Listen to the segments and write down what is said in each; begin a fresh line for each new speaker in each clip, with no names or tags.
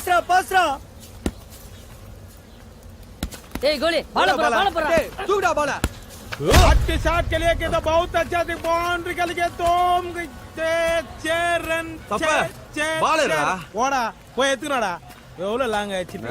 పాస్రా పాస్రా. के तो बहुत अच्छा थी के लिए तुम
చేరన్ బాలేరా పోడా ఎవరో లాంగ్ చిన్న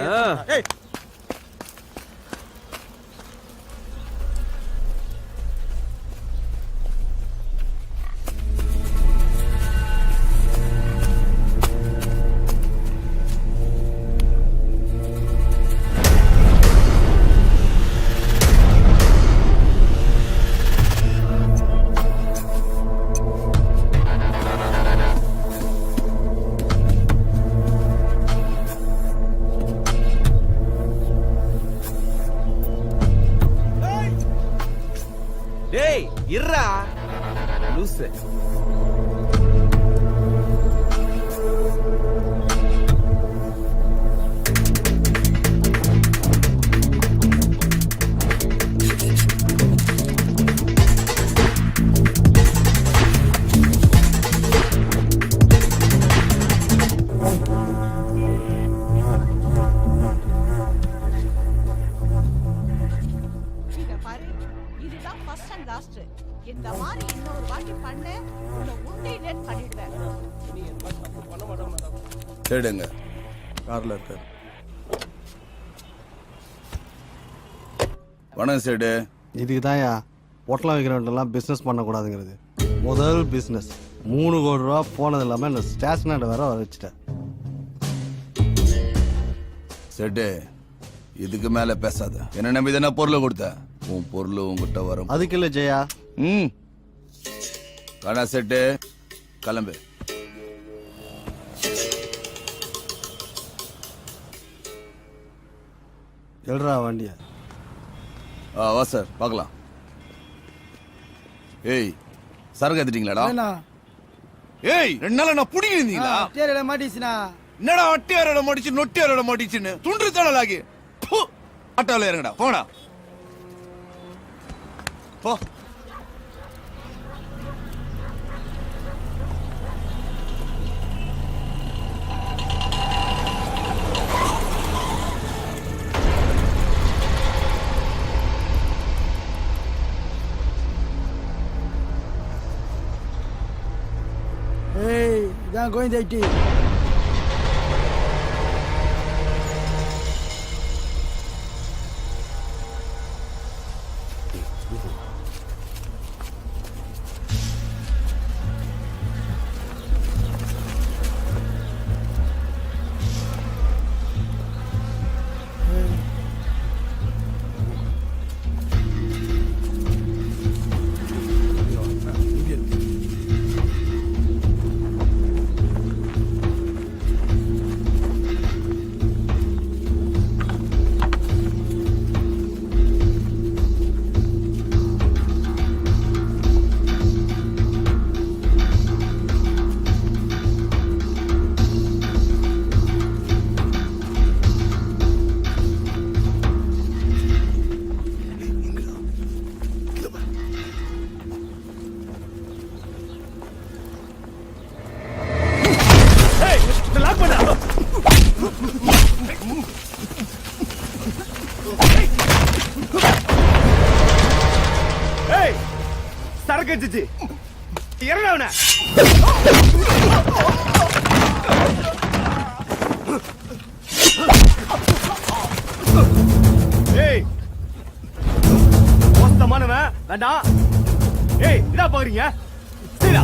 தேடுங்க. கார்ல இருக்காரு. வணக்கம் சேடு.
இதுக்கு தான்யா பொட்டலம் வைக்கிறவன்ட்டெல்லாம் பிஸ்னஸ் பண்ணக்கூடாதுங்கிறது. முதல் பிஸ்னஸ் மூணு கோடி ரூபா போனது இல்லாமல் இந்த ஸ்டேஷனரி வேற வர வச்சுட்டேன்.
சேட்டு இதுக்கு மேல பேசாத. என்ன நம்பி தானே பொருளை கொடுத்த? உன் பொருள் உன்கிட்ட வரும்.
அதுக்கு இல்லை ஜெயா.
ம். காணா சேட்டு. கிளம்பு.
எழுறா வண்டிய.
ஆ வா சார் பார்க்கலாம். ஏய் சரக்கு எடுத்துட்டீங்களாடா ஏய் ரெண்டு நாளா நான் புடிங்க இருந்தீங்களா
தேரட மாட்டிச்சுனா
என்னடா அட்டியாரோட மடிச்சு நொட்டியாரோட மடிச்சுன்னு துண்டு தடலாகி ஆட்டோல இறங்கடா போடா போ.
ஏய் இதான் கோயந்தாயிட்டி
அடிச்சிச்சு இறங்க ஏய். மோசமானவன். வேண்டாம் ஏய் இதா பாக்குறீங்க? சரிடா.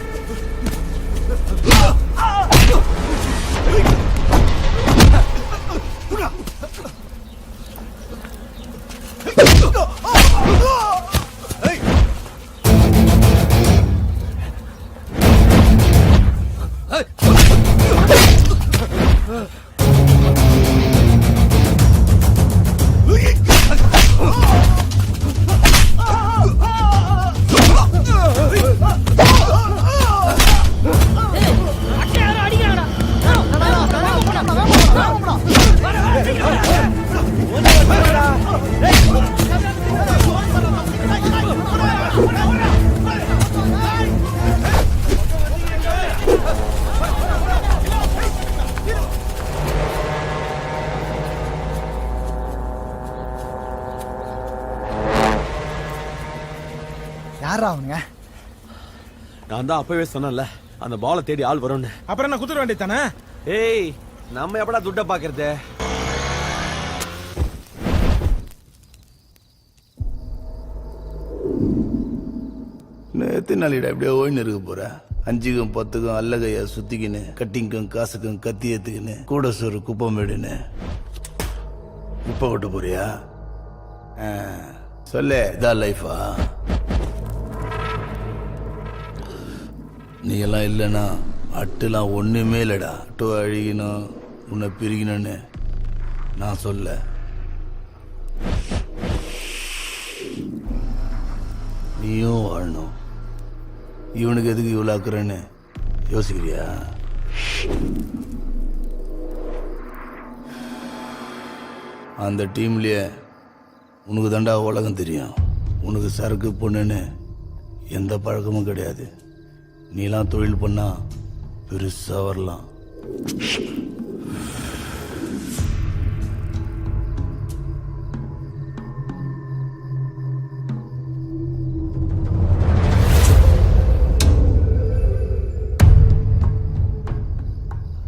நான் தான் அப்பவே சொன்னேன்ல அந்த பாலை தேடி ஆள் வரும்னு.
அப்புறம் என்ன குத்துற வேண்டியதானே
ஏய் நம்ம எப்படா துட்ட பாக்குறது?
நேத்து நாளிட அப்படியே ஓய்னு இருக்க போற. அஞ்சுக்கும் பத்துக்கும் அல்லகையா சுத்திக்கின்னு கட்டிங்க்கும் காசுக்கும் கத்தி ஏத்துக்கின்னு கூட சோறு குப்பம் மேடுன்னு குப்பை கொட்ட போறியா? ஆ, சொல்லு இதான் லைஃபா நீ எல்லாம் இல்லைன்னா அட்டுலாம் ஒன்றுமே இல்லைடா. அட்டு அழிக்கணும் உன்னை பிரிக்கணும்னு நான் சொல்ல. நீயும் வாழணும். இவனுக்கு எதுக்கு இவ்வளோ அக்குறேன்னு யோசிக்கிறியா? அந்த டீம்லேயே உனக்கு தாண்டா உலகம் தெரியும். உனக்கு சரக்கு பொண்ணுன்னு எந்த பழக்கமும் கிடையாது. நீலாம் தொழில் பண்ணா பெருசா வரலாம்.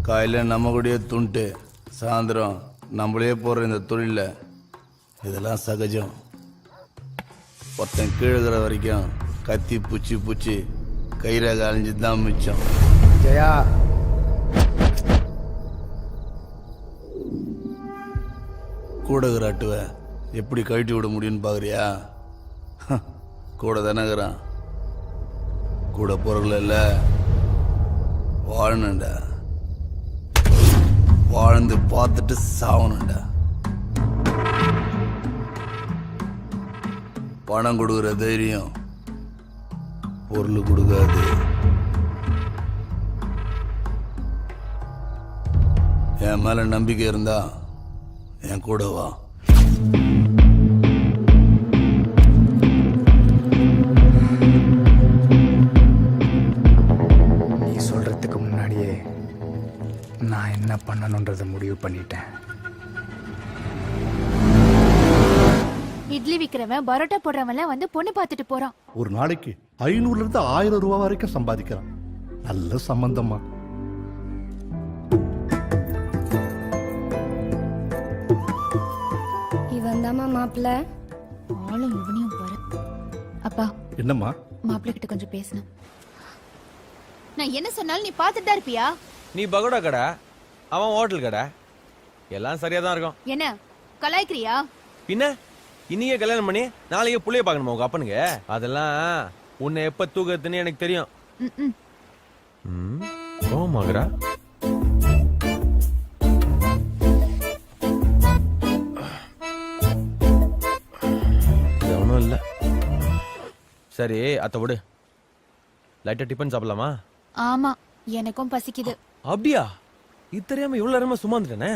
காலையில் நம்ம கூடயே துண்டு சாயந்தரம் நம்மளே போகிற இந்த தொழிலில் இதெல்லாம் சகஜம். ஒருத்தன் கீழே வரைக்கும் கத்தி பூச்சி பூச்சி கயிறாக அழிஞ்சு தான் மிச்சம்.
ஜெயா.
கூடகிற அட்டுவை எப்படி கழட்டி விட முடியும்னு பார்க்குறியா கூட தானேங்கிறான் கூட போகிறல இல்லை. வாழணும்டா. வாழ்ந்து பார்த்துட்டு சாவணும்டா. பணம் கொடுக்குற தைரியம். பொருள் கொடுக்காது. என் மேல நம்பிக்கை இருந்தா என் கூட வா.
நீ சொல்றதுக்கு முன்னாடியே நான் என்ன பண்ணணுன்றதை முடிவு பண்ணிட்டேன்.
இட்லி விக்கிறவன் பரோட்டா போடுறவன்லாம் வந்து பொண்ணு பார்த்துட்டு போறான்.
ஒரு நாளைக்கு ஐநூறுல இருந்து ஆயிரம் ரூபாய் வரைக்கும் சம்பாதிக்கிறான். நல்ல சம்பந்தமா
இவன் தாமா மாப்பிள்ள. ஆளும் இவனையும் பாரு. அப்பா
என்னம்மா?
மாப்பிள்ள கிட்ட கொஞ்சம் பேசணும். நான் என்ன சொன்னாலும் நீ பார்த்துட்டு தான் இருப்பியா?
நீ பகோடா கடை அவன் ஹோட்டல் கடை. எல்லாம் சரியா தான் இருக்கும்.
என்ன கலாய்க்கிறியா?
பின்ன? இன்னையே கல்யாணம் பண்ணி நாளைக்கே புள்ளைய பார்க்கணுமா உங்க அப்பனுக்கு? அதெல்லாம் உன்னை எப்ப தூக்கத்துன்னு எனக்கு தெரியும். இது ஒன்றும் இல்லை. சரி அத்தை விடு. லைட்டாக டிஃபன் சாப்பிடலாமா?
ஆமா எனக்கும் பசிக்குது.
அப்படியா? இது தெரியாம இவ்வளவு நேரமா சும்மா இருந்துட்டேனே?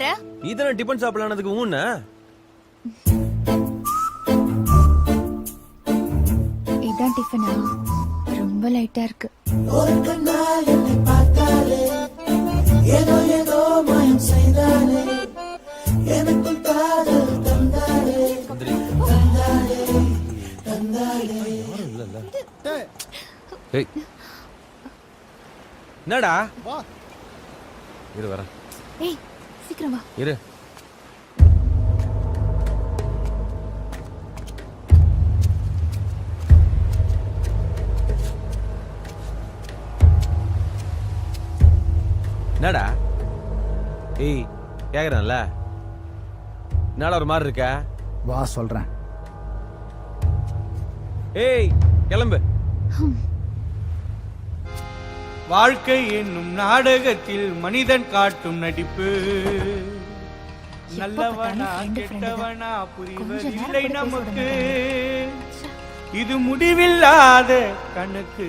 பண்ற?
நீ தானே டிஃபன் சாப்பிடலானதுக்கு ஊன்னு?
இதான் டிஃபனா ரொம்ப லைட்டா இருக்கு.
ஏய். என்னடா? இரு வரேன்.
ஏய் சீக்கிரம் வா.
இரு. என்னடா? ஏய் கேக்குறேன்ல. என்னடா ஒரு மாதிரி இருக்க?
வா சொல்றேன்.
ஏய் கிளம்பு.
வாழ்க்கை என்னும் நாடகத்தில் மனிதன் காட்டும் நடிப்பு. நல்லவனா
friend, friend
கெட்டவனா புரிவதில்லை நமக்கு. இது முடிவில்லாத கணக்கு.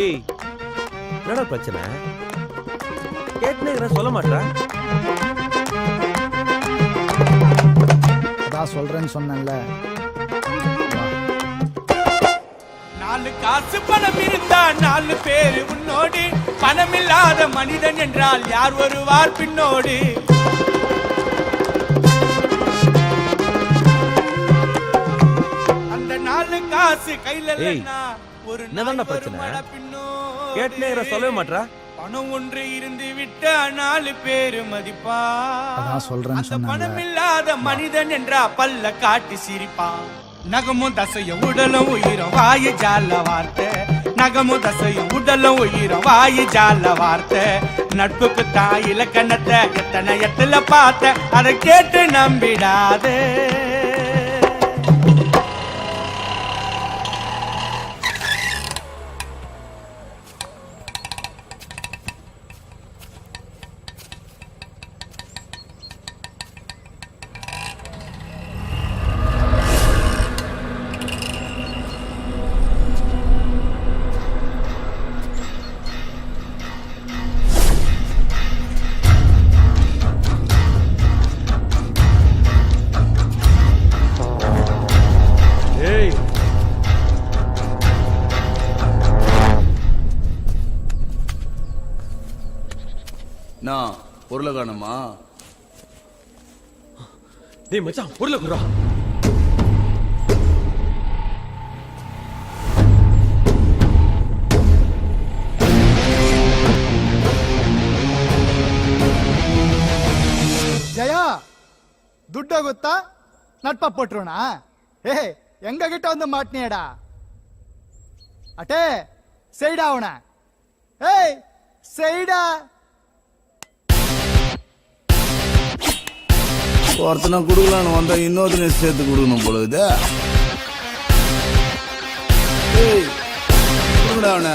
ஏய் என்னடா பிரச்சனை? கேட்டுனே சொல்ல மாட்டேன்
அதான் சொல்றேன்னு சொன்னேன்ல.
நாலு காசு பணம் இருந்தா நாலு பேரு உன்னோடு. பணம் இல்லாத பணமில்லாத மனிதன் என்றால் யார் வருவார் பின்னோடு? அந்த நாலு காசு கையில ஒரு
பிரச்சனை? இரு, சொல்லவே மாட்றா?
பணம் ஒன்று இருந்து விட்ட நாலு பேரு மதிப்பா?
அதான் சொல்றேன்னு
அந்த
சொன்னாங்க.
பணம் இல்லாத மனிதன் என்றா பல்ல காட்டி சிரிப்பான். நகமும் தசையும் உடலும் உயிரும் வாயு ஜால வார்த்தை. நகமும் தசையும் உடலும் உயிரும் வாயு ஜால வார்த்தை. நட்புக்கு தாயில இலக்கணத்தை எத்தனை எத்துல பார்த்த? அதை கேட்டு நம்பிடாதே.
பொருளை காணுமா
டேய் மச்சான் பொருளை குடுறா
ஜெயா ದುಡ್ಡ ಗೊತ್ತಾ ನಟ್ಪ ಪಟ್ರೋಣ ಏ ಹೆಂಗ ಗಿಟ್ಟ ಒಂದು ಮಾಟ್ನೇಡ ಅಟೇ ಸೈಡ ಅವಣ ಏಯ್ ಸೈಡ
ஒருத்தனை கொடுக்கலான்னு வந்தா இன்னொருத்தனை சேர்த்து கொடுக்கணும் போல இது ஏய், கொடுங்கடா அவனை.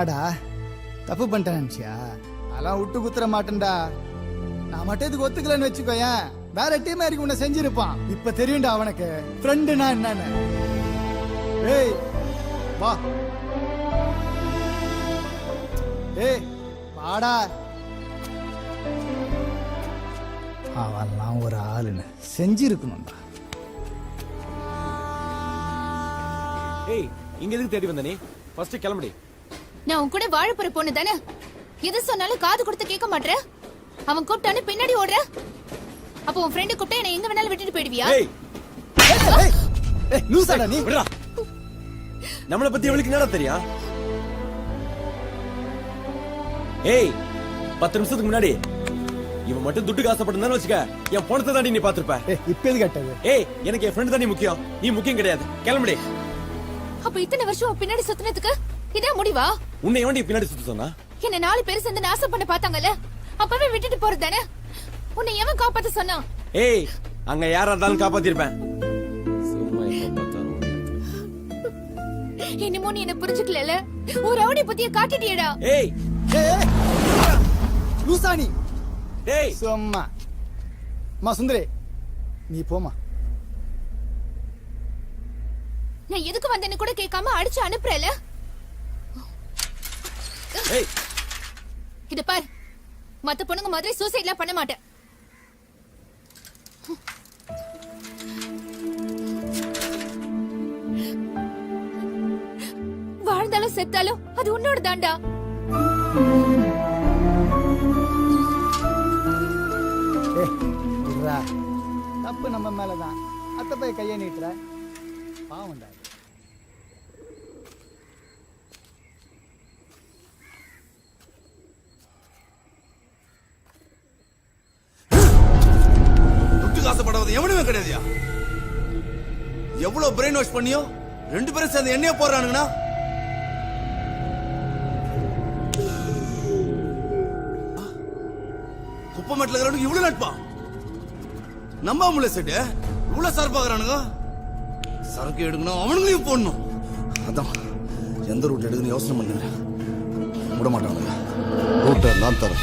என்னடா? தப்பு பண்ணிட்டேன் நினைச்சியா? அதெல்லாம் விட்டு குத்துற மாட்டேன்டா. நான் மட்டும் இதுக்கு ஒத்துக்கலன்னு வச்சுக்கோயேன். வேற டீம் இருக்கு உன்னை செஞ்சிருப்பான். இப்ப தெரியும்டா அவனுக்கு. ஃப்ரெண்டுனா என்னன்னு. ஏய் வா. ஏய் வாடா.
அவெல்லாம் ஒரு ஆளுன்னு
செஞ்சிருக்கணும்டா.
ஏய் இங்க எதுக்கு தேடி வந்த நீ? ஃபர்ஸ்ட் கிளம்புடி.
நான் உன் கூட வாழ போற பொண்ணு தானே? எது சொன்னாலும் காது கொடுத்து கேட்க மாட்ற? அவன் கூப்பிட்டானு பின்னாடி ஓடுற? அப்போ உன் ஃப்ரெண்டு கூப்பிட்டா என்ன எங்க வேணாலும் விட்டுட்டு போயிடுவியா?
ஏய்
ஏய் லூசாடா நீ?
விடுடா. நம்மளை பத்தி இவளுக்கு என்னடா தெரியும்? ஏய் பத்து நிமிஷத்துக்கு முன்னாடி இவன் மட்டும் துட்டுக்கு ஆசைப்பட்டிருந்தான்னு வச்சுக்க என் பணத்தை தாண்டி நீ பாத்திருப்ப
இப்ப எது கேட்டது
ஏய் எனக்கு என் ஃப்ரெண்ட் தாண்டி முக்கியம். நீ முக்கியம் கிடையாது. கிளம்புடி.
அப்ப இத்தனை வருஷம் பின்னாடி சுத்தினதுக்கு இதான் முடிவா?
உன்னை எவன்டி பின்னாடி சுத்த சொன்னா?
என்ன நாலு பேர் சேர்ந்து நாசம் பண்ண பார்த்தாங்கல்ல? அப்பவே விட்டுட்டு போறது தானே? உன்னை எவன் காப்பாத்த சொன்னான்
ஏய் அங்க யாரா இருந்தாலும் காப்பாத்திருப்பேன்.
என்னமோ நீ என்ன புரிஞ்சுக்கல ஒரு ரவுடி பத்திய காட்டிட்டியடா.
ஏய்
லூசானி
டேய்
சும்மா. அம்மா சுந்தரி நீ போமா
நான் எதுக்கு வந்தேன்னு கூட கேட்காம அடிச்சு அனுப்புறல
ஏய்
இத பார். மத்த பொண்ணுங்க மாதிரி சூசைட்லாம் பண்ண மாட்டேன். வாழ்ந்தாலும் செத்தாலும் அது உன்னோட தாண்டா.
தப்பு நம்ம மேலதான். அத்தை போய் கையை நீட்டுற. பாவம்டா இது.
எவனுமே கிடையாதுயா? எவ்வளவு பிரெயின் வாஷ் பண்ணியோ ரெண்டு பேரும் சேர்ந்து எண்ணெய போடுறானுங்கண்ணா. குப்பமேட்டில் இருக்கிறவனுக்கு இவ்வளவு நட்பா? நம்பாமல செட்டு இவ்வளவு சார்பாகிறானுங்க சரக்கு எடுக்கணும் அவனுங்களையும் போடணும். அதான் எந்த ரூட் எடுக்கணும் யோசனை பண்ணுங்க விட மாட்டானுங்க.
ரூட்டை நான் தரேன்.